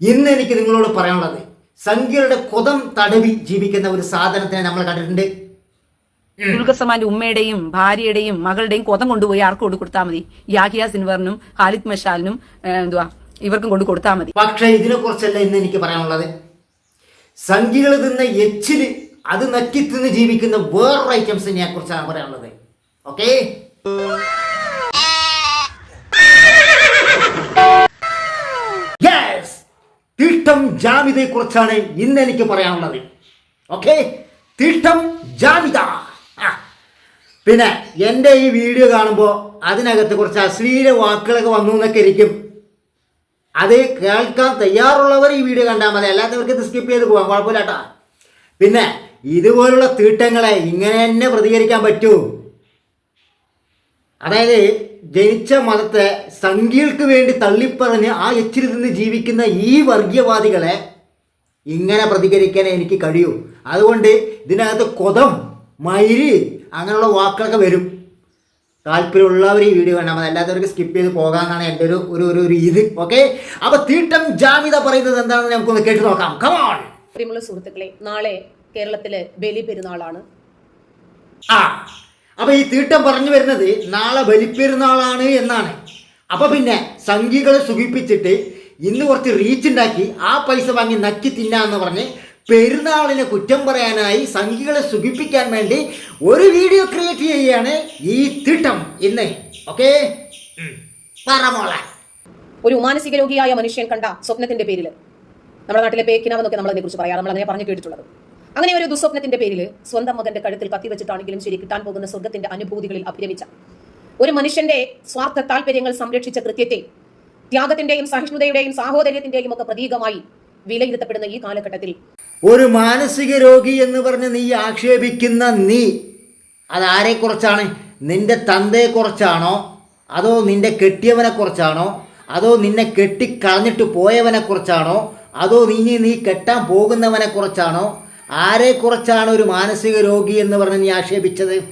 ഇന്ന് എനിക്ക് നിങ്ങളോട് പറയാനുള്ളത് സംഖ്യയുടെ കൊതം തടവി ജീവിക്കുന്ന ഒരു സാധനത്തിനെ നമ്മൾ കണ്ടിട്ടുണ്ട്. ദുൽഖസമാന്റെ ഉമ്മയുടെയും ഭാര്യയുടെയും മകളുടെയും കൊതം കൊണ്ടുപോയി ആർക്ക് കൊണ്ട് കൊടുത്താൽ മതി. യാഹിയ സിൻവറിനും ഖാലിദ് മഷാലിനും എന്തുവാ ഇവർക്കും കൊണ്ട് കൊടുത്താൽ മതി. പക്ഷേ ഇതിനെ കുറിച്ചല്ല ഇന്ന് എനിക്ക് പറയാനുള്ളത്. സംഖ്യകൾ തിന്ന എച്ചിൽ അത് നക്കി തിന്ന് ജീവിക്കുന്ന വേറൊരു ഐറ്റംസിനെ കുറിച്ചാണ് പറയാനുള്ളത്. ഓക്കെ? തീട്ടം ജാമിതയെ കുറിച്ചാണ് ഇന്ന് എനിക്ക് പറയാനുള്ളത്. ഓക്കെ? തിട്ടം ജാമിത. പിന്നെ എന്റെ ഈ വീഡിയോ കാണുമ്പോൾ അതിനകത്ത് കുറച്ച് അശ്ലീല വാക്കുകളൊക്കെ വന്നു എന്നൊക്കെ ഇരിക്കും. അത് കേൾക്കാൻ തയ്യാറുള്ളവർ ഈ വീഡിയോ കണ്ടാൽ മതി. അല്ലാത്തവർക്ക് ഇത് സ്കിപ്പ് ചെയ്ത് പോകാം കുഴപ്പമില്ല കേട്ടോ പിന്നെ ഇതുപോലുള്ള തീട്ടങ്ങളെ ഇങ്ങനെ തന്നെ പ്രതികരിക്കാൻ പറ്റൂ. അതായത് ജനിച്ച മതത്തെ സംഖ്യകൾക്ക് വേണ്ടി തള്ളിപ്പറഞ്ഞ് ആ എച്ചിൽ നിന്ന് ജീവിക്കുന്ന ഈ വർഗീയവാദികളെ ഇങ്ങനെ പ്രതികരിക്കാൻ എനിക്ക് കഴിയൂ. അതുകൊണ്ട് ഇതിനകത്ത് കൊതം മൈര് അങ്ങനെയുള്ള വാക്കുകളൊക്കെ വരും. താല്പര്യമുള്ളവർ ഈ വീഡിയോ കണ്ടാൽ മതി അല്ലാത്തവർക്ക് സ്കിപ്പ് ചെയ്ത് പോകാമെന്നാണ് എന്റെ ഒരു ഒരു ഒരു ഒരു ഇത്. ഓക്കെ അപ്പോൾ തീട്ടം ജാമിത പറയുന്നത് എന്താണെന്ന് നമുക്കൊന്ന് കേട്ട് നോക്കാം. കമോൺ പ്രിയമുള്ള സുഹൃത്തുക്കളെ നാളെ കേരളത്തിലെ ബലി പെരുന്നാളാണ് ആ. അപ്പൊ ഈ തീട്ടം പറഞ്ഞു വരുന്നത് നാളെ ബലിപ്പെരുന്നാളാണ് എന്നാണ്. അപ്പൊ പിന്നെ സംഘികളെ സുഖിപ്പിച്ചിട്ട് ഇന്ന് കുറച്ച് റീച്ച് ഉണ്ടാക്കി ആ പൈസ വാങ്ങി നക്കി തിന്നാന്ന് പറഞ്ഞ് പെരുന്നാളിനെ കുറ്റം പറയാനായി സംഖ്യകളെ സുഖിപ്പിക്കാൻ വേണ്ടി ഒരു വീഡിയോ ക്രിയേറ്റ് ചെയ്യുകയാണ് ഈ തീട്ടം ഇന്ന്. ഓക്കെ പറമോള ഒരു മാനസിക രോഗിയായ മനുഷ്യൻ കണ്ട സ്വപ്നത്തിന്റെ പേരിൽ നമ്മുടെ നാട്ടിലെ പേക്കിനാവെന്നൊക്കെ നമ്മൾ അതിനെക്കുറിച്ച് പറയാം നമ്മൾ അങ്ങനെ പറഞ്ഞു കേട്ടിട്ടുള്ളത്. അങ്ങനെ ഒരു ദുസ്വപ്നത്തിന്റെ പേരിൽ സ്വന്തം മകന്റെ കഴുത്തിൽ കത്തി വെച്ചിട്ടാണെങ്കിലും ശരി കിട്ടാൻ പോകുന്ന സ്വർഗത്തിന്റെ അനുഭൂതികളിൽ അഭിരമിച്ച ഒരു മനുഷ്യന്റെ സ്വാർത്ഥ താല്പര്യങ്ങൾ സംരക്ഷിച്ച കൃത്യത്തെ ത്യാഗത്തിന്റെയും സഹിഷ്ണുതയുടെയും സാഹോദര്യത്തിന്റെയും ഒക്കെ പ്രതീകമായി വിലയിരുത്തപ്പെടുന്ന ഈ കാലഘട്ടത്തിൽ ഒരു മാനസിക രോഗി എന്ന് പറഞ്ഞ് നീ ആക്ഷേപിക്കുന്ന നീ അതാരെക്കുറിച്ചാണ് നിന്റെ തന്തയെക്കുറിച്ചാണോ അതോ നിന്റെ കെട്ടിയവനെക്കുറിച്ചാണോ അതോ നിന്നെ കെട്ടിക്കളഞ്ഞിട്ട് പോയവനെക്കുറിച്ചാണോ അതോ നീ നീ കെട്ടാൻ പോകുന്നവനെക്കുറിച്ചാണോ ആരെക്കുറിച്ചാണ് ഒരു മാനസിക രോഗി എന്ന് പറഞ്ഞ് നീ ആക്ഷേപിച്ചത്?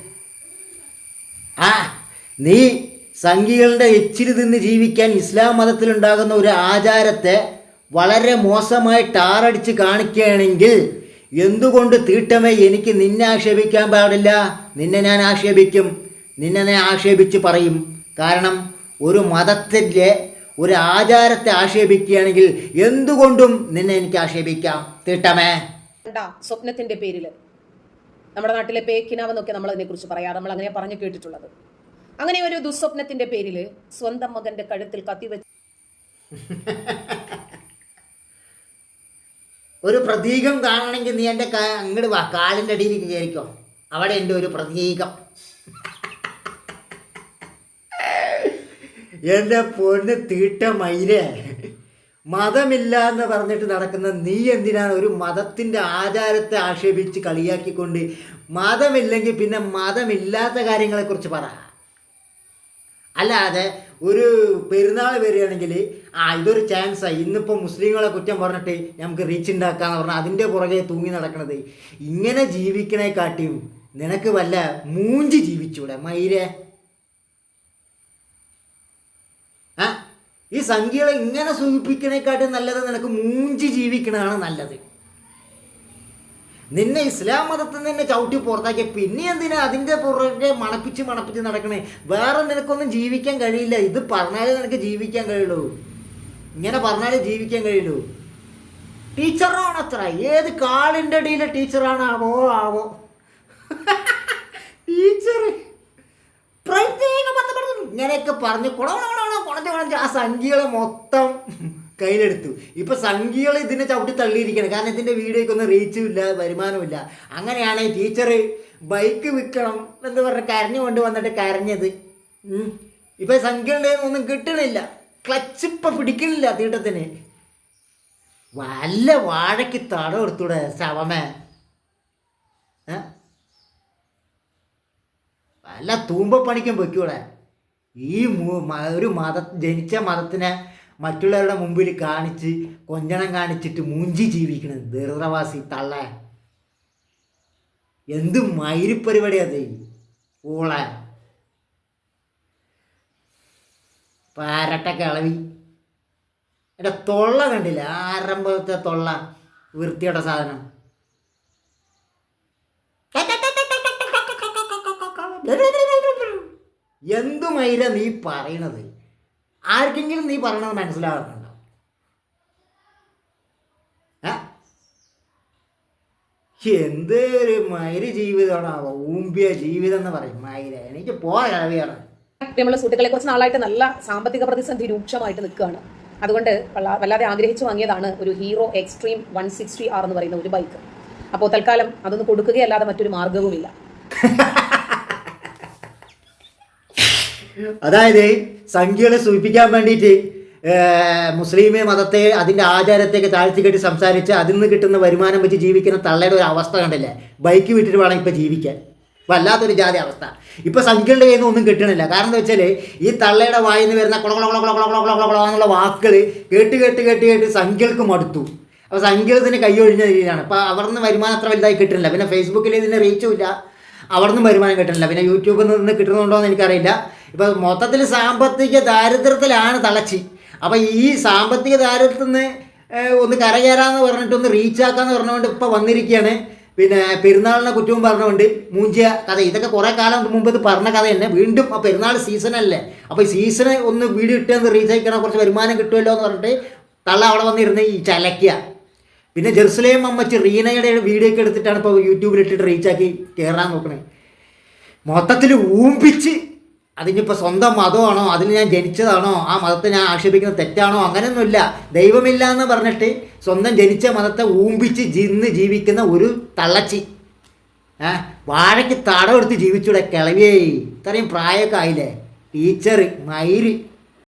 ആ നീ സംഘികളുടെ എച്ചിൽ നിന്ന് ജീവിക്കാൻ ഇസ്ലാം മതത്തിലുണ്ടാകുന്ന ഒരു ആചാരത്തെ വളരെ മോശമായി ടാറടിച്ച് കാണിക്കുകയാണെങ്കിൽ എന്തുകൊണ്ട് തീട്ടമേ എനിക്ക് നിന്നെ ആക്ഷേപിക്കാൻ പാടില്ല? നിന്നെ ഞാൻ ആക്ഷേപിക്കും. നിന്നെ ഞാൻ ആക്ഷേപിച്ച് പറയും. കാരണം ഒരു മതത്തിന്റെ ഒരു ആചാരത്തെ ആക്ഷേപിക്കുകയാണെങ്കിൽ എന്തുകൊണ്ടും നിന്നെ എനിക്ക് ആക്ഷേപിക്കാം. തീട്ടമേ. കണ്ട സ്വപ്നത്തിന്റെ പേരിൽ നമ്മുടെ നാട്ടിലെ പേക്കിനാവെന്നൊക്കെ നമ്മൾ അതിനെക്കുറിച്ച് പറയാം. നമ്മൾ അങ്ങനെ പറഞ്ഞു കേട്ടിട്ടുള്ളത്. അങ്ങനെ ഒരു ദുസ്വപ്നത്തിന്റെ പേരിൽ സ്വന്തം മകന്റെ കഴുത്തിൽ കത്തിവെച്ച് ഒരു പ്രതീകം കാണണമെങ്കിൽ നീ എന്റെ അങ്ങോട്ട് വാ. കാലിന്റെ അടിയിലേക്ക് കയറിക്കോ. അവിടെ എന്റെ ഒരു പ്രതീകം. എന്റെ പൊന്ന് തീട്ട മയിലേ. മതമില്ല എന്ന് പറഞ്ഞിട്ട് നടക്കുന്ന നീ എന്തിനാണ് ഒരു മതത്തിന്റെ ആചാരത്തെ ആക്ഷേപിച്ച് കളിയാക്കിക്കൊണ്ട് മതമില്ലെങ്കിൽ പിന്നെ മതമില്ലാത്ത കാര്യങ്ങളെക്കുറിച്ച് പറ. അല്ലാതെ ഒരു പെരുന്നാൾ വരികയാണെങ്കിൽ ആ ഇതൊരു ചാൻസായി ഇന്നിപ്പോൾ മുസ്ലിങ്ങളെ കുറ്റം പറഞ്ഞിട്ട് നമുക്ക് റീച്ച് ഉണ്ടാക്കാന്ന് പറഞ്ഞാൽ അതിന്റെ പുറകെ തൂങ്ങി നടക്കണത്. ഇങ്ങനെ ജീവിക്കണേക്കാട്ടിയും നിനക്ക് വല്ല മൂഞ്ചി ജീവിച്ചൂടെ? മയിലെ ആ ഈ സംഖ്യകളെ ഇങ്ങനെ സൂചിപ്പിക്കണേക്കാട്ടും നല്ലത് നിനക്ക് മൂഞ്ചി ജീവിക്കണതാണ് നല്ലത്. നിന്നെ ഇസ്ലാം മതത്തിൽ നിന്നെ ചവിട്ടി പുറത്താക്കിയ പിന്നെ എന്തിനാ അതിന്റെ പുറകെ മണപ്പിച്ച് മണപ്പിച്ച് നടക്കണേ? വേറെ നിനക്കൊന്നും ജീവിക്കാൻ കഴിയില്ല. ഇത് പറഞ്ഞാലേ നിനക്ക് ജീവിക്കാൻ കഴിയുള്ളൂ. ഇങ്ങനെ പറഞ്ഞാലേ ജീവിക്കാൻ കഴിയുള്ളൂ. ടീച്ചറാണ് അത്ര. ഏത് കാളിന്റെ അടിയിലെ ടീച്ചറാണ് ആവോ ആവോ? ടീച്ചർ പ്രത്യേക ഇങ്ങനെയൊക്കെ പറഞ്ഞ് കുളവണ കുളഞ്ഞ വളഞ്ഞ് ആ സംഖ്യകളെ മൊത്തം കയ്യിലെടുത്തു. ഇപ്പൊ സംഖ്യകൾ ഇതിനെ ചവിട്ടി തള്ളിയിരിക്കണം കാരണം ഇതിന്റെ വീഡിയോക്കൊന്നും റീച്ചും ഇല്ല വരുമാനവും ഇല്ല. അങ്ങനെയാണ് ടീച്ചർ ബൈക്ക് വിൽക്കണം എന്ന് പറഞ്ഞ കരഞ്ഞു കൊണ്ടുവന്നിട്ട് കരഞ്ഞത്. ഇപ്പൊ സംഖ്യകളുടെ ഒന്നും കിട്ടണില്ല. ക്ലച്ച് ഇപ്പൊ പിടിക്കണില്ല തീട്ടത്തിന്. വല്ല വാഴയ്ക്ക് തടം എടുത്തൂടെ ശവമേ? വല്ല വല്ല തൂമ്പപ്പണിക്കും വെക്കൂടെ ഈ ഒരു മത ജനിച്ച മതത്തിനെ മറ്റുള്ളവരുടെ മുമ്പിൽ കാണിച്ച് കൊഞ്ഞണം കാണിച്ചിട്ട് മൂഞ്ചി ജീവിക്കണം ദീർഘവാസി തള്ള. എന്ത് മയിരിപ്പരിപാടി അത് ഓള. പാരട്ട കിളവി. എന്റെ തൊള്ള കണ്ടില്ല? ആരംഭത്തെ തൊള്ള വൃത്തിയുടെ സാധനം. എന്തുമൈര നീ പറയണത്? ആർക്കെങ്കിലും നീ പറയണത് മനസ്സിലാകുന്നുണ്ടോ? എന്ത് ഒരു മൈര ജീവിതമാണാവോ ഊമ്പിയ ജീവിതം എന്ന് പറയും മൈര. എനിക്ക് പോയാണ് നമ്മളെ സുഹൃത്തുക്കളെ കുറച്ച് നാളായിട്ട് നല്ല സാമ്പത്തിക പ്രതിസന്ധി രൂക്ഷമായിട്ട് നിൽക്കുകയാണ്. അതുകൊണ്ട് വല്ലാതെ ആഗ്രഹിച്ചു വാങ്ങിയതാണ് ഒരു Hero Xtreme one sixty R എന്ന് പറയുന്ന ഒരു ബൈക്ക് അപ്പോൾ തൽക്കാലം അതൊന്ന് കൊടുക്കുകയല്ലാതെ മറ്റൊരു മാർഗവുമില്ല അതായത് സംഖ്യകളെ സൂചിപ്പിക്കാൻ വേണ്ടിയിട്ട് മുസ്ലിം മതത്തെ അതിന്റെ ആചാരത്തെയൊക്കെ താഴ്ത്തി കെട്ടി സംസാരിച്ച് അതിൽ നിന്ന് കിട്ടുന്ന വരുമാനം വെച്ച് ജീവിക്കുന്ന തള്ളയുടെ ഒരു അവസ്ഥ കണ്ടില്ലേ? ബൈക്ക് വിട്ടിട്ട് വേണം ഇപ്പം ജീവിക്കാൻ. വല്ലാത്തൊരു ജാതി അവസ്ഥ. ഇപ്പോൾ സംഖ്യകളുടെ കയ്യിൽ നിന്ന് ഒന്നും കിട്ടണില്ല. കാരണം എന്താ വെച്ചാൽ ഈ തള്ളയുടെ വായിൽ നിന്ന് വരുന്ന കുളകുള കുളകുള കുളകുള കുളകുള കുള എന്നുള്ള വാക്കുകൾ കേട്ട് കേട്ട് കേട്ട് കേട്ട് സംഖ്യകൾക്ക് മടുത്തു. അപ്പോൾ സംഖ്യകത്തിന് കൈയൊഴിഞ്ഞ രീതിയിലാണ്. അപ്പോൾ അവിടെ നിന്ന് വരുമാനം അത്ര വലുതായി കിട്ടുന്നില്ല പിന്നെ ഫേസ്ബുക്കിൽ ഇതിനെ റീച്ചും ഇല്ല. അവിടെ നിന്ന് വരുമാനം കിട്ടുന്നില്ല പിന്നെ യൂട്യൂബിൽ നിന്ന് കിട്ടുന്നുണ്ടോ എന്ന് എനിക്കറിയില്ല. ഇപ്പം മൊത്തത്തിൽ സാമ്പത്തിക ദാരിദ്ര്യത്തിലാണ് തളച്ചി. അപ്പം ഈ സാമ്പത്തിക ദാരിദ്ര്യത്തിൽ നിന്ന് ഒന്ന് കരകയറാന്ന് പറഞ്ഞിട്ട് ഒന്ന് റീച്ച് ആക്കാന്ന് പറഞ്ഞുകൊണ്ട് ഇപ്പം വന്നിരിക്കുകയാണ് പിന്നെ പെരുന്നാളിനെ കുറ്റവും പറഞ്ഞുകൊണ്ട് മൂഞ്ചിയ കഥ. ഇതൊക്കെ കുറേ കാലം മുമ്പ് ഇത് പറഞ്ഞ കഥ തന്നെ. വീണ്ടും ആ പെരുന്നാൾ സീസണല്ലേ. അപ്പോൾ ഈ സീസണ് ഒന്ന് വീഡിയോ ഇട്ടെന്ന് റീച്ച് ആക്കണം കുറച്ച് വരുമാനം കിട്ടുമല്ലോ എന്ന് പറഞ്ഞിട്ട് തള്ള അവിടെ വന്നിരുന്ന് ഈ ചലക്കുക പിന്നെ ജെറുസലേം അമ്മച്ച് റീനയുടെ വീഡിയോ ഒക്കെ എടുത്തിട്ടാണ് ഇപ്പോൾ യൂട്യൂബിൽ ഇട്ടിട്ട് റീച്ചാക്കി കയറാൻ നോക്കണേ. മൊത്തത്തിൽ ഊമ്പിച്ച് അതിനിപ്പോൾ സ്വന്തം മതമാണോ? അതിന് ഞാൻ ജനിച്ചതാണോ? ആ മതത്തെ ഞാൻ ആക്ഷേപിക്കുന്നത് തെറ്റാണോ? അങ്ങനെയൊന്നുമില്ല. ദൈവമില്ല എന്ന് പറഞ്ഞിട്ട് സ്വന്തം ജനിച്ച മതത്തെ ഊമ്പിച്ച് ജിന്ന് ജീവിക്കുന്ന ഒരു തള്ളച്ചി. ഏഹ് വാഴയ്ക്ക് തടം എടുത്ത് ജീവിച്ചൂടെ കിളവിയേ. ഇത്രയും പ്രായമൊക്കെ ആയില്ലേ? ടീച്ചർ മയിര്